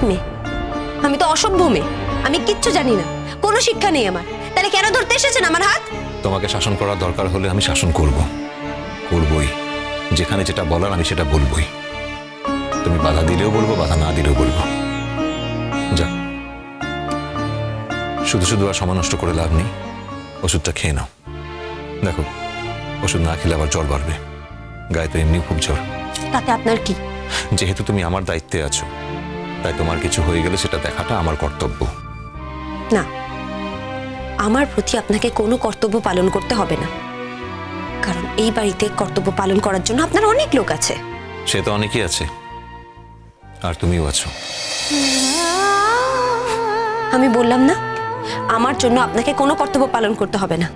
খারাপ মেয়ে। আমি তো অসভ্য মেয়ে। আমি কিচ্ছু জানি না। কোনো শিক্ষা নেই আমার। তাহলে কেন ধরতে এসেছেন আমার হাত? তোমাকে শাসন করার দরকার হলে আমি শাসন করব। করবই। যেখানে যেটা বলার আমি সেটা বলবই। তুমি বাধা দিলেও বলব বাধা না দিলেও বলব। যা শুধু শুধু আর সময় নষ্ট করে লাভ নেই। ওষুধটা খেয়ে নাও। দেখো ওষুধ না খেলে আবার জ্বর বাড়বে। গায়ে তো এমনি খুব জ্বর। তাতে আপনার কি? যেহেতু তুমি আমার দায়িত্বে আছো। তাই তোমার কিছু হয়ে গেলে সেটা দেখাটা আমার কর্তব্য। না আমার প্রতি আপনাকে কোনো কর্তব্য পালন করতে হবে না। কারণ এই বাড়িতে কর্তব্য পালন করার জন্য আপনার অনেক লোক আছে। সে তো অনেকই আছে। আর তুমিও আছো। আমি বললাম না আমার জন্য আপনাকে কোনো কর্তব্য পালন করতে হবে না।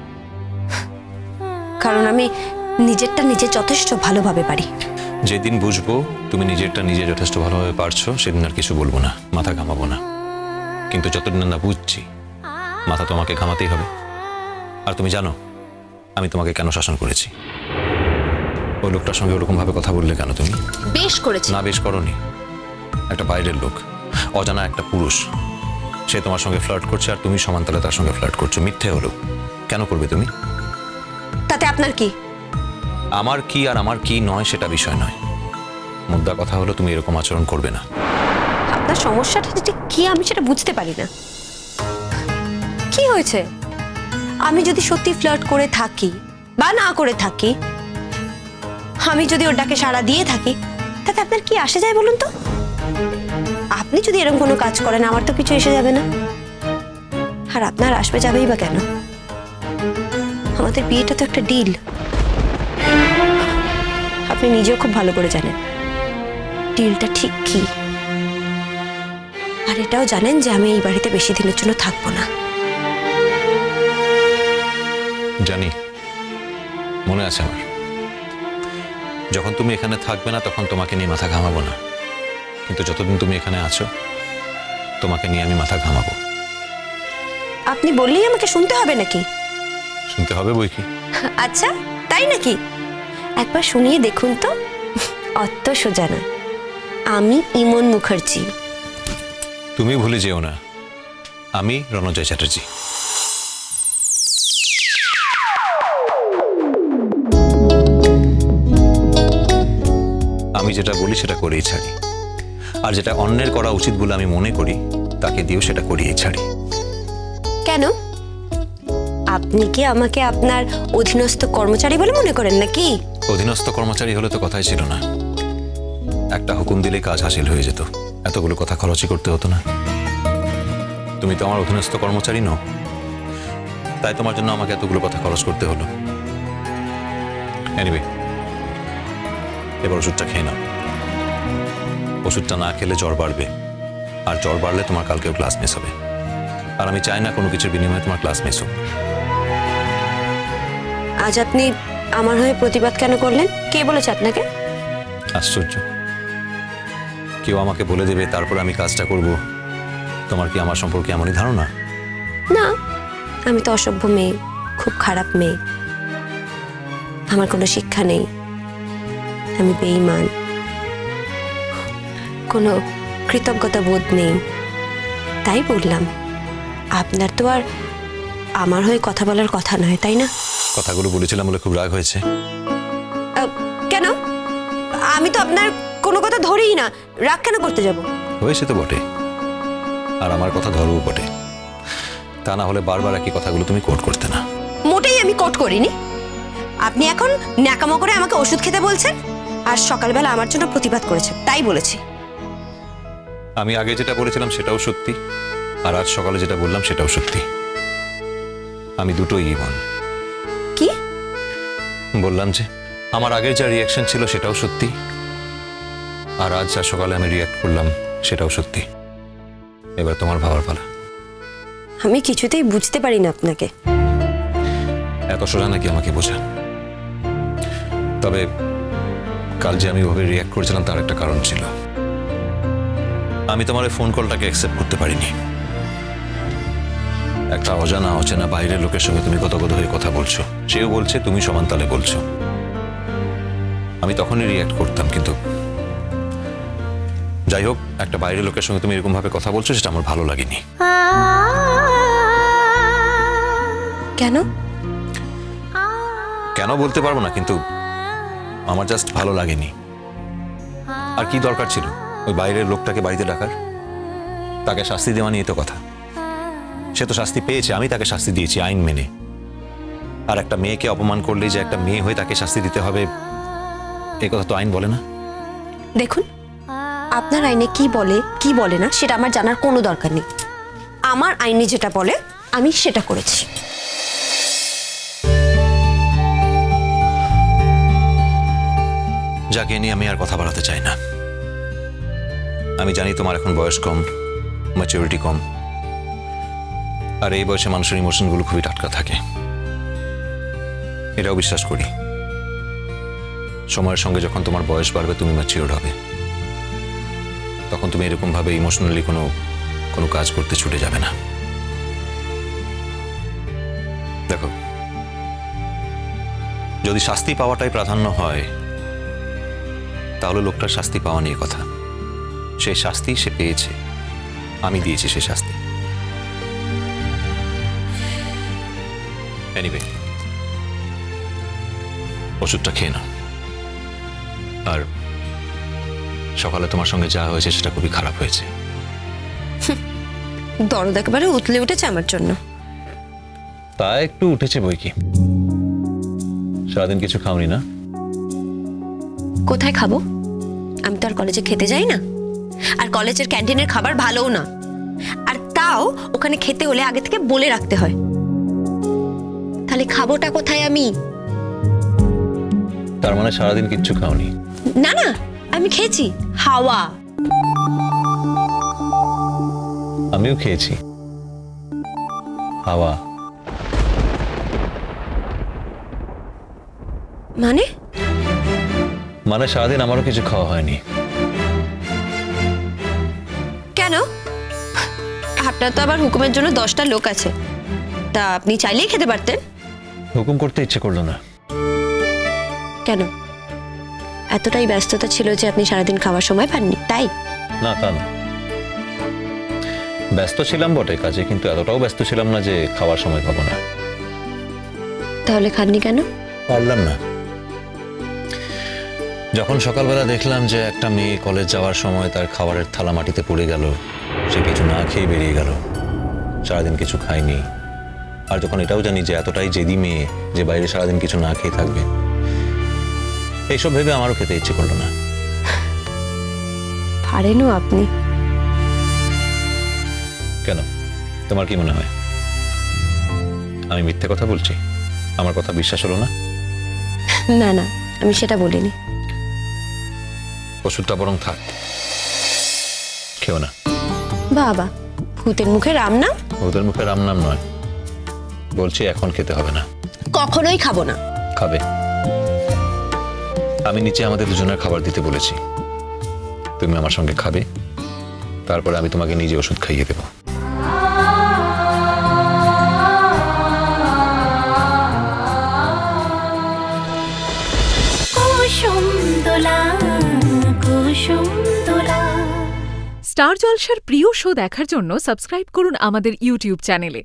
কারণ আমি নিজেরটা নিজে যথেষ্ট ভালোভাবে পারি। যেদিন বুঝব তুমি নিজেরটা নিজে যথেষ্ট ভালোভাবে পারছ সেদিন আর কিছু বলব না মাথা ঘামাবো না। কিন্তু যতদিন না বুঝছি মাথা তোমাকে ঘামাতেই হবে। আর তুমি জানো আমি তোমাকে কেন শাসন করেছি? ওই লোকটার সঙ্গে ওরকম ভাবে কথা বললে কেন তুমি? বেশ করেছি। না বেশ করনি। একটা বাইরের লোক অজানা একটা পুরুষ সে তোমার সঙ্গে ফ্লার্ট করছে আর তুমি সমানতালে তার সঙ্গে ফ্লার্ট করছ। মিথ্যে হলো। কেন করবে তুমি? তাতে আপনার কি? আমার কি আর আমার কি নয় সেটা বিষয় নয়। মুদ্রা কথা হলো তুমি এরকম আচরণ করবে না। আপনার সমস্যাটা ঠিক কি, আমি সেটা বুঝতে পারি না। কি হয়েছে? আমি যদি সত্যি ফ্লার্ট করে থাকি বা না করে থাকি, আমি যদি ওর ডাকে সাড়া দিয়ে থাকি, তাতে আপনার কি আসে যায় বলুন তো? আপনি যদি এরকম কোনো কাজ করেন, আমার তো কিছু এসে যাবে না। আর আপনার আসবে যাবেই বা কেন? আমাদের বিয়েটা তো একটা ডিল আপনি নিজেও খুব ভালো করে জানেন। ডিলটা ঠিক কি? আর এটাও জানেন যে আমি এই বাড়িতে বেশি দিনের জন্য থাকব না। জানি। মনে আছে আমার। যখন তুমি এখানে থাকবে না তখন তোমাকে নিয়ে মাথা ঘামাবো না। কিন্তু যতদিন তুমি এখানে আছো তোমাকে নিয়ে আমি মাথা ঘামাবো। আপনি বললেই আমাকে শুনতে হবে নাকি? শুনতে হবে বই কি? আচ্ছা তাই নাকি? একবার শুনিয়ে দেখুন তো। অত সোজা নয় আমি ইমন মুখার্জি। তুমি ভুলে যেও না। আমি রণজয় চ্যাটার্জি। আমি যেটা বলি সেটা করেই ছাড়ি। আর যেটা অন্যের করা উচিত বলে আমি মনে করি তাকে দিয়েও সেটা করিয়েই ছাড়ি। কেন? আপনি কি আমাকে আপনার অধীনস্থ কর্মচারী বলে মনে করেন নাকি? অধীনস্থ কর্মচারী হলে তো কথাই ছিল না। একটা হুকুম দিলেই কাজ হাসিল হয়ে যেত। এতগুলো কথা খরচই করতে হতো না। তুমি তো আমার অধীনস্থ কর্মচারী নও। তাই তোমার জন্য আমাকে এতগুলো কথা খরচ করতে হলো। এনিওয়ে এবার ওষুধটা খেয়ে নাও। ওষুধটা না খেলে জ্বর বাড়বে। আর জ্বর বাড়লে তোমার কালকেও ক্লাস মিস হবে। আর আমি চাই না কোনো কিছুর বিনিময়ে তোমার ক্লাস মিস হোক। আজ আপনি আমার হয়ে প্রতিবাদ কেন করলেন? কে বলেছে আপনাকে? আশ্চর্য। কেউ আমাকে বলে দেবে তারপর আমি কাজটা করব। তোমার কি আমার সম্পর্কে এমনই ধারণা? না আমি তো অসভ্য মেয়ে খুব খারাপ মেয়ে। আমার কোনো শিক্ষা নেই। আমি বেইমান কোনো কৃতজ্ঞতা বোধ নেই। তাই বললাম আপনার তো আর আমার হয়ে কথা বলার কথা নয় তাই না? কথাগুলো বলেছিলাম বলে খুব রাগ হয়েছে। কেন? আমি তো আপনার কোনো কথা ধরেই না। রাগ কেন করতে যাব? হয়েছে তো বটে। আর আমার কথা ধরবো বটে। তা না হলে বারবার একই কথাগুলো তুমি কোট করতে না। মোটেই আমি কোট করিনি। আপনি এখন ন্যাকামো করে আমাকে ওষুধ খেতে বলছেন আর সকালবেলা আমার জন্য প্রতিবাদ করেছে তাই বলেছি। আমি আগে যেটা বলেছিলাম সেটাও সত্যি আর আজ সকালে যেটা বললাম সেটাও সত্যি। আমি দুটোই ইমন। বললাম যে আমার আগের যা রিয়াকশন ছিল সেটাও সত্যি। আর আজ যা সকালে আমি রিয়াক্ট করলাম সেটাও সত্যি। এবার তোমার ভাবার পালা। আমি কিছুতেই বুঝতে পারি না আপনাকে। এত সোজা নাকি আমাকে বোঝা? তবে কাল যে আমি ওভাবে রিয়াক্ট করেছিলাম তার একটা কারণ ছিল। আমি তোমার ফোন কলটাকে অ্যাকসেপ্ট করতে পারিনি। একটা অজানা অচেনা বাইরের লোকের সঙ্গে তুমি কত কত হয়ে কথা বলছো। সেও বলছে তুমি সমান তালে বলছো। আমি তখনই রিয়াক্ট করতাম কিন্তু যাই হোক একটা বাইরের লোকের সঙ্গে তুমি এরকম ভাবে কথা বলছো সেটা আমার ভালো লাগেনি। কেন? কেন বলতে পারব না কিন্তু আমার জাস্ট ভালো লাগেনি। আর কি দরকার ছিল? ওই বাইরের লোকটাকে বাড়িতে ডাকার? তাকে শাস্তি দেওয়া নিয়ে তো কথা। সে তো শাস্তি পেয়েছে আমি তাকে শাস্তি দিয়েছি আইন মেনে। আর একটা মেয়েকে অপমান করলে যে একটা মেয়ে হয়ে তাকে শাস্তি দিতে হবে এ কথা তো আইন বলে না। দেখুন আপনার আইনে কি বলে কি বলে না সেটা আমার জানার কোনো দরকার নেই। আমার আইনে যেটা বলে আমি সেটা করেছি। যাকে নিয়ে আমি আর কথা বাড়াতে চাই না। আমি জানি তোমার এখন বয়স কম ম্যাচুরিটি কম। আর এই বয়সে মানুষের ইমোশনগুলো খুবই টাটকা থাকে। এটাও বিশ্বাস করি। সময়ের সঙ্গে যখন তোমার বয়স বাড়বে, তুমি ম্যাচিওর হবে। তখন তুমি এরকম ভাবে ইমোশনালি কোনো কোনো কাজ করতে ছুটে যাবে না। দেখো। যদি শাস্তি পাওয়াটাই প্রাধান্য হয়, তাহলে লোকটার শাস্তি পাওয়া নিয়ে কথা। সেই শাস্তি সে পেয়েছে। আমি দিয়েছি সে শাস্তি। এনিওয়ে ওষুধটা খেয়ে নাও। আর সকালে তোমার সঙ্গে যা হয়েছে সেটা খুবই খারাপ হয়েছে। দরদ একেবারে উতলে উঠেছে আমার জন্য। তা একটু উঠেছে বই কি? সারাদিন কিছু খাওনি না? কোথায় খাব? আমি তো আর কলেজে খেতে যাই না। আর কলেজের ক্যান্টিনের খাবার ভালোও না। আর তাও ওখানে খেতে হলে আগে থেকে বলে রাখতে হয়। তাহলে খাবোটা কোথায় আমি? তার মানে সারাদিন কিচ্ছু খাওনি। না না আমি খেয়েছি। হাওয়া। আমিও খেয়েছি। হাওয়া। মানে? মানে সারাদিন আমারও কিছু খাওয়া হয়নি। কেন? আপনার তো আবার হুকুমের জন্য দশটা লোক আছে। তা আপনি চাইলেই খেতে পারতেন। হুকুম করতে ইচ্ছে করল না। কেন? এতটাই ব্যস্ততা ছিল যে আপনি সারাদিন খাওয়ার সময় পাননি তাই? না তা না। ব্যস্ত ছিলাম বটে কাজে কিন্তু এতটাও ব্যস্ত ছিলাম না যে খাওয়ার সময় পাবো না। তাহলে খাননি কেন? পারলাম না। যখন সকালবেলা দেখলাম যে একটা মেয়ে কলেজ যাওয়ার সময় তার খাবারের থালা মাটিতে পড়ে গেল সে কিছু না খেয়ে বেরিয়ে গেল। সারাদিন কিছু খায়নি। আর যখন এটাও জানি যে এতটাই জেদি মেয়ে যে বাইরে সারাদিন কিছু না খেয়ে থাকবে এইসব ভেবে আমারও খেতে ইচ্ছে করল না। পারেনও আপনি। কেন? তোমার কি মনে হয়? আমি মিথ্যে কথা বলছি? আমার কথা বিশ্বাস হলো না? না না আমি সেটা বলিনি। ওষুধটা বরং থাক। খেও না। বাবা ভূতের মুখে রাম না ওদের মুখে রাম নাম নয়। বলছি এখন খেতে হবে না। কখনোই খাব না। খাবে। আমি নিচে আমাদের দুজনের খাবার দিতে বলেছি। তুমি আমার সঙ্গে খাবে। তারপরে আমি তোমাকে নিজে ওষুধ খাইয়ে দেবো। স্টার জলসার প্রিয় শো দেখার জন্য সাবস্ক্রাইব করুন আমাদের ইউটিউব চ্যানেলে।